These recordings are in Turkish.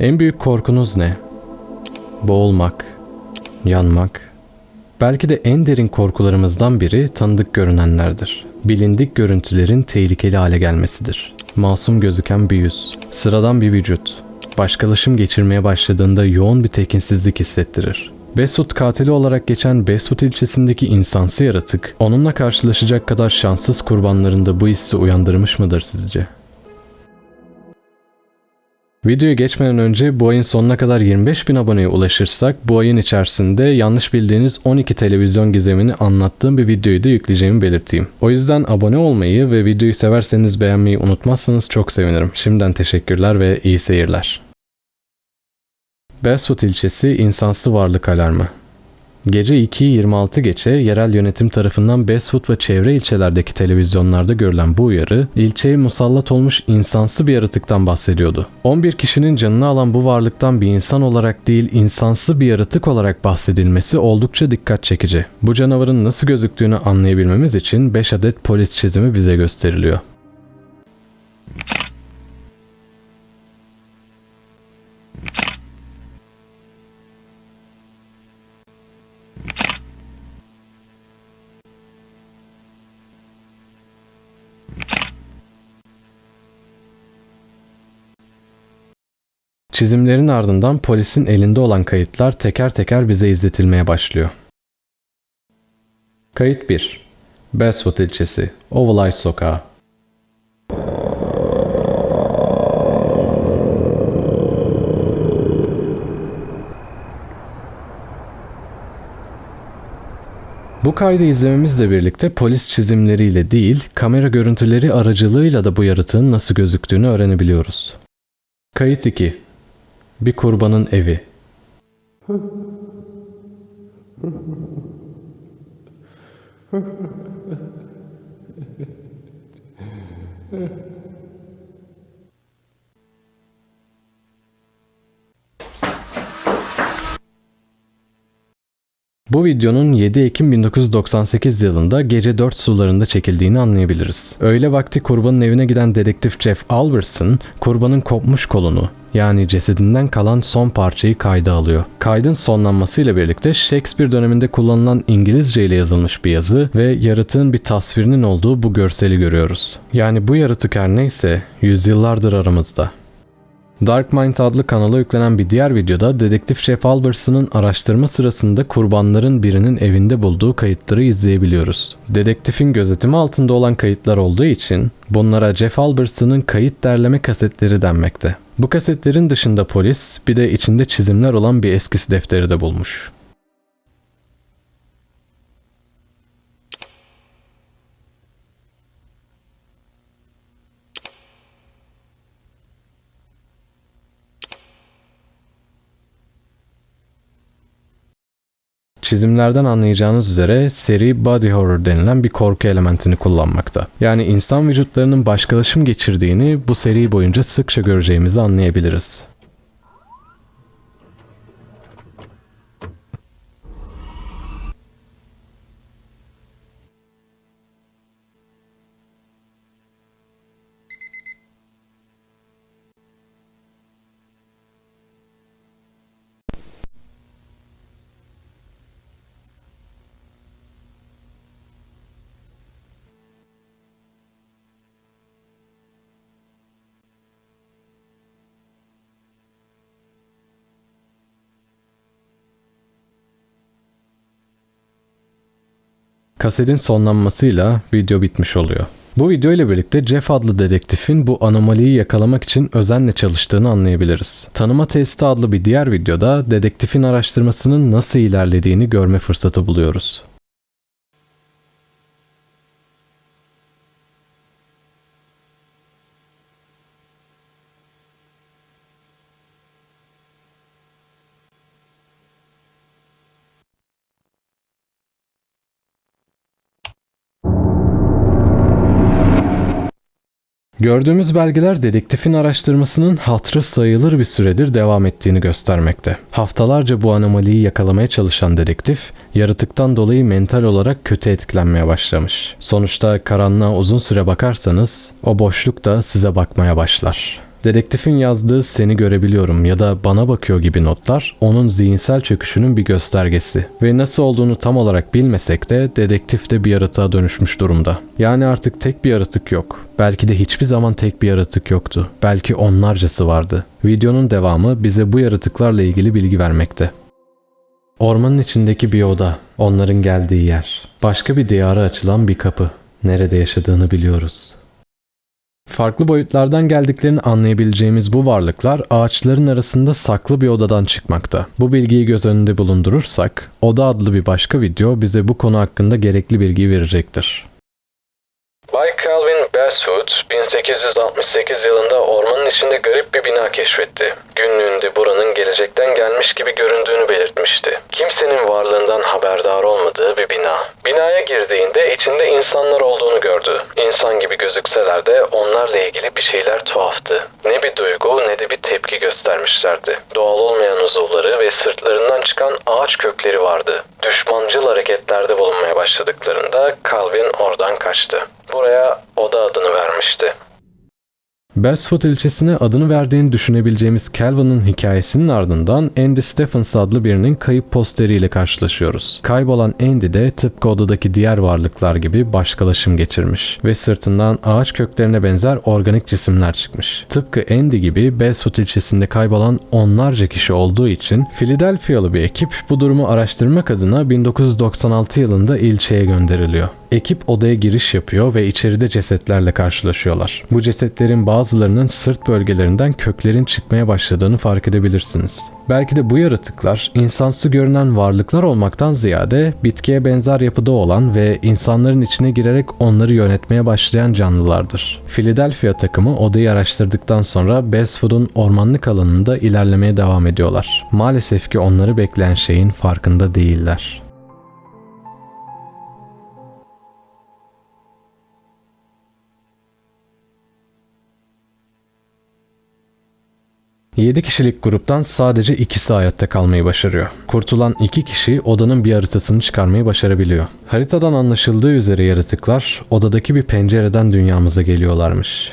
En büyük korkunuz ne? Boğulmak, yanmak. Belki de en derin korkularımızdan biri tanıdık görünenlerdir. Bilindik görüntülerin tehlikeli hale gelmesidir. Masum gözüken bir yüz, sıradan bir vücut, başkalaşım geçirmeye başladığında yoğun bir tekinsizlik hissettirir. Besut katili olarak geçen Besut ilçesindeki insansı yaratık, onunla karşılaşacak kadar şanssız kurbanlarında bu hissi uyandırmış mıdır sizce? Videoya geçmeden önce bu ayın sonuna kadar 25 bin aboneye ulaşırsak bu ayın içerisinde yanlış bildiğiniz 12 televizyon gizemini anlattığım bir videoyu da yükleyeceğimi belirteyim. O yüzden abone olmayı ve videoyu severseniz beğenmeyi unutmazsanız çok sevinirim. Şimdiden teşekkürler ve iyi seyirler. Besut ilçesi insansı varlık alarmı. Gece 2'yi 26 geçe yerel yönetim tarafından Besut ve çevre ilçelerdeki televizyonlarda görülen bu uyarı ilçeye musallat olmuş insansı bir yaratıktan bahsediyordu. 11 kişinin canını alan bu varlıktan bir insan olarak değil insansı bir yaratık olarak bahsedilmesi oldukça dikkat çekici. Bu canavarın nasıl gözüktüğünü anlayabilmemiz için 5 adet polis çizimi bize gösteriliyor. Çizimlerin ardından polisin elinde olan kayıtlar teker teker bize izletilmeye başlıyor. Kayıt 1. Besford ilçesi, Ovalay Sokağı. Bu kaydı izlememizle birlikte polis çizimleriyle değil, kamera görüntüleri aracılığıyla da bu yaratığın nasıl gözüktüğünü öğrenebiliyoruz. Kayıt 2. Bir kurbanın evi. Bu videonun 7 Ekim 1998 yılında gece 4 sularında çekildiğini anlayabiliriz. Öğle vakti kurbanın evine giden dedektif Jeff Albertson, kurbanın kopmuş kolunu, yani cesedinden kalan son parçayı kayda alıyor. Kaydın sonlanmasıyla birlikte Shakespeare döneminde kullanılan İngilizce ile yazılmış bir yazı ve yaratığın bir tasvirinin olduğu bu görseli görüyoruz. Yani bu yaratık her neyse yüzyıllardır aramızda. Dark Mind adlı kanala yüklenen bir diğer videoda dedektif Jeff Alberson'ın araştırma sırasında kurbanların birinin evinde bulduğu kayıtları izleyebiliyoruz. Dedektifin gözetimi altında olan kayıtlar olduğu için bunlara Jeff Alberson'ın kayıt derleme kasetleri denmekte. Bu kasetlerin dışında polis bir de içinde çizimler olan bir eskisi defteri de bulmuş. Çizimlerden anlayacağınız üzere seri body horror denilen bir korku elementini kullanmakta. Yani insan vücutlarının başkalaşım geçirdiğini bu seri boyunca sıkça göreceğimizi anlayabiliriz. Kasetin sonlanmasıyla video bitmiş oluyor. Bu video ile birlikte Jeff adlı dedektifin bu anomaliyi yakalamak için özenle çalıştığını anlayabiliriz. Tanıma testi adlı bir diğer videoda dedektifin araştırmasının nasıl ilerlediğini görme fırsatı buluyoruz. Gördüğümüz belgeler dedektifin araştırmasının hatırı sayılır bir süredir devam ettiğini göstermekte. Haftalarca bu anomaliyi yakalamaya çalışan dedektif, yaratıktan dolayı mental olarak kötü etkilenmeye başlamış. Sonuçta karanlığa uzun süre bakarsanız, o boşluk da size bakmaya başlar. Dedektifin yazdığı seni görebiliyorum ya da bana bakıyor gibi notlar onun zihinsel çöküşünün bir göstergesi. Ve nasıl olduğunu tam olarak bilmesek de dedektif de bir yaratığa dönüşmüş durumda. Yani artık tek bir yaratık yok. Belki de hiçbir zaman tek bir yaratık yoktu. Belki onlarcası vardı. Videonun devamı bize bu yaratıklarla ilgili bilgi vermekte. Ormanın içindeki bir oda, onların geldiği yer. Başka bir diyara açılan bir kapı. Nerede yaşadığını biliyoruz. Farklı boyutlardan geldiklerini anlayabileceğimiz bu varlıklar ağaçların arasında saklı bir odadan çıkmakta. Bu bilgiyi göz önünde bulundurursak, Oda adlı bir başka video bize bu konu hakkında gerekli bilgiyi verecektir. Bay Bestwood 1868 yılında ormanın içinde garip bir bina keşfetti. Günlüğünde buranın gelecekten gelmiş gibi göründüğünü belirtmişti. Kimsenin varlığından haberdar olmadığı bir bina. Binaya girdiğinde içinde insanlar olduğunu gördü. İnsan gibi gözükseler de onlarla ilgili bir şeyler tuhaftı. Ne bir duygu ne de bir tepki göstermişlerdi. Doğal olmayan uzuvları ve sırtlarından çıkan ağaç kökleri vardı. Düşmancıl hareketlerde bulunmaya başladıklarında Calvin oradan kaçtı. Buraya oda adını vermişti. Bestwood ilçesine adını verdiğini düşünebileceğimiz Calvin'ın hikayesinin ardından Andy Stephens adlı birinin kayıp posteriyle karşılaşıyoruz. Kaybolan Andy de tıpkı odadaki diğer varlıklar gibi başkalaşım geçirmiş ve sırtından ağaç köklerine benzer organik cisimler çıkmış. Tıpkı Andy gibi Bestwood ilçesinde kaybolan onlarca kişi olduğu için Philadelphia'lı bir ekip bu durumu araştırmak adına 1996 yılında ilçeye gönderiliyor. Ekip odaya giriş yapıyor ve içeride cesetlerle karşılaşıyorlar. Bu cesetlerin bazılarının sırt bölgelerinden köklerin çıkmaya başladığını fark edebilirsiniz. Belki de bu yaratıklar insansı görünen varlıklar olmaktan ziyade bitkiye benzer yapıda olan ve insanların içine girerek onları yönetmeye başlayan canlılardır. Philadelphia takımı odayı araştırdıktan sonra Bestwood'un ormanlık alanında ilerlemeye devam ediyorlar. Maalesef ki onları bekleyen şeyin farkında değiller. 7 kişilik gruptan sadece ikisi hayatta kalmayı başarıyor. Kurtulan iki kişi odanın bir haritasını çıkarmayı başarabiliyor. Haritadan anlaşıldığı üzere yaratıklar odadaki bir pencereden dünyamıza geliyorlarmış.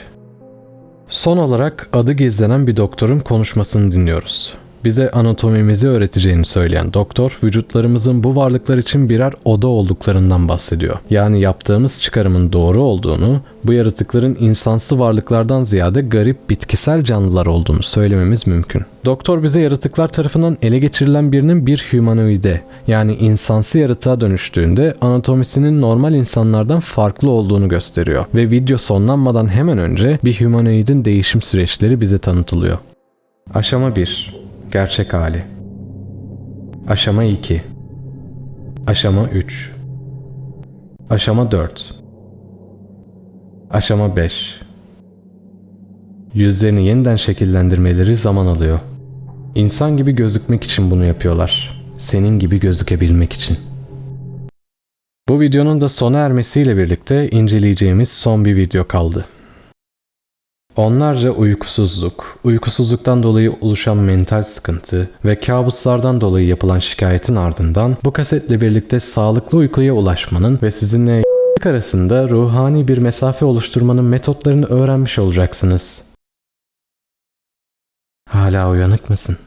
Son olarak adı gizlenen bir doktorun konuşmasını dinliyoruz. Bize anatomimizi öğreteceğini söyleyen doktor, vücutlarımızın bu varlıklar için birer oda olduklarından bahsediyor. Yani yaptığımız çıkarımın doğru olduğunu, bu yaratıkların insansı varlıklardan ziyade garip bitkisel canlılar olduğunu söylememiz mümkün. Doktor bize yaratıklar tarafından ele geçirilen birinin bir humanoide yani insansı yaratığa dönüştüğünde anatomisinin normal insanlardan farklı olduğunu gösteriyor ve video sonlanmadan hemen önce bir humanoidin değişim süreçleri bize tanıtılıyor. Aşama 1 Gerçek hali Aşama 2 Aşama 3 Aşama 4 Aşama 5 Yüzlerini yeniden şekillendirmeleri zaman alıyor. İnsan gibi gözükmek için bunu yapıyorlar. Senin gibi gözükebilmek için. Bu videonun da sona ermesiyle birlikte inceleyeceğimiz son bir video kaldı. Onlarca uykusuzluk, uykusuzluktan dolayı oluşan mental sıkıntı ve kabuslardan dolayı yapılan şikayetin ardından bu kasetle birlikte sağlıklı uykuya ulaşmanın ve sizinle arasında ruhani bir mesafe oluşturmanın metotlarını öğrenmiş olacaksınız. Hala uyanık mısın?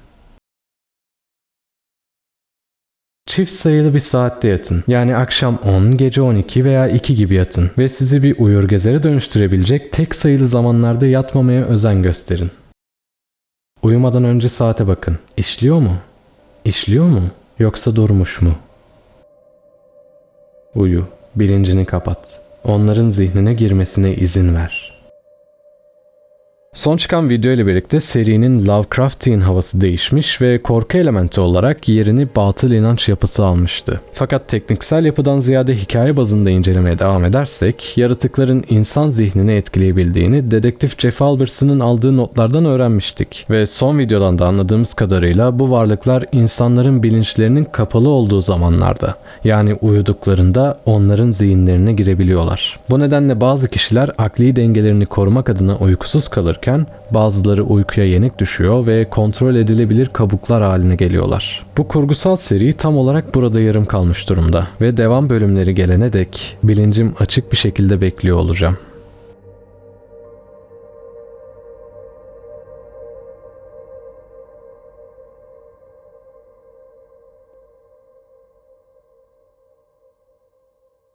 Çift sayılı bir saatte yatın. Yani akşam 10, gece 12 veya 2 gibi yatın ve sizi bir uyur gezere dönüştürebilecek tek sayılı zamanlarda yatmamaya özen gösterin. Uyumadan önce saate bakın. İşliyor mu? İşliyor mu? Yoksa durmuş mu? Uyu, bilincini kapat. Onların zihnine girmesine izin ver.'' Son çıkan video ile birlikte serinin Lovecraftian havası değişmiş ve korku elementi olarak yerini batıl inanç yapısı almıştı. Fakat tekniksel yapıdan ziyade hikaye bazında incelemeye devam edersek, yaratıkların insan zihnini etkileyebildiğini dedektif Jeff Alberson'ın aldığı notlardan öğrenmiştik. Ve son videodan da anladığımız kadarıyla bu varlıklar insanların bilinçlerinin kapalı olduğu zamanlarda, yani uyuduklarında onların zihinlerine girebiliyorlar. Bu nedenle bazı kişiler akli dengelerini korumak adına uykusuz kalır uyurken bazıları uykuya yenik düşüyor ve kontrol edilebilir kabuklar haline geliyorlar. Bu kurgusal seri tam olarak burada yarım kalmış durumda ve devam bölümleri gelene dek bilincim açık bir şekilde bekliyor olacağım.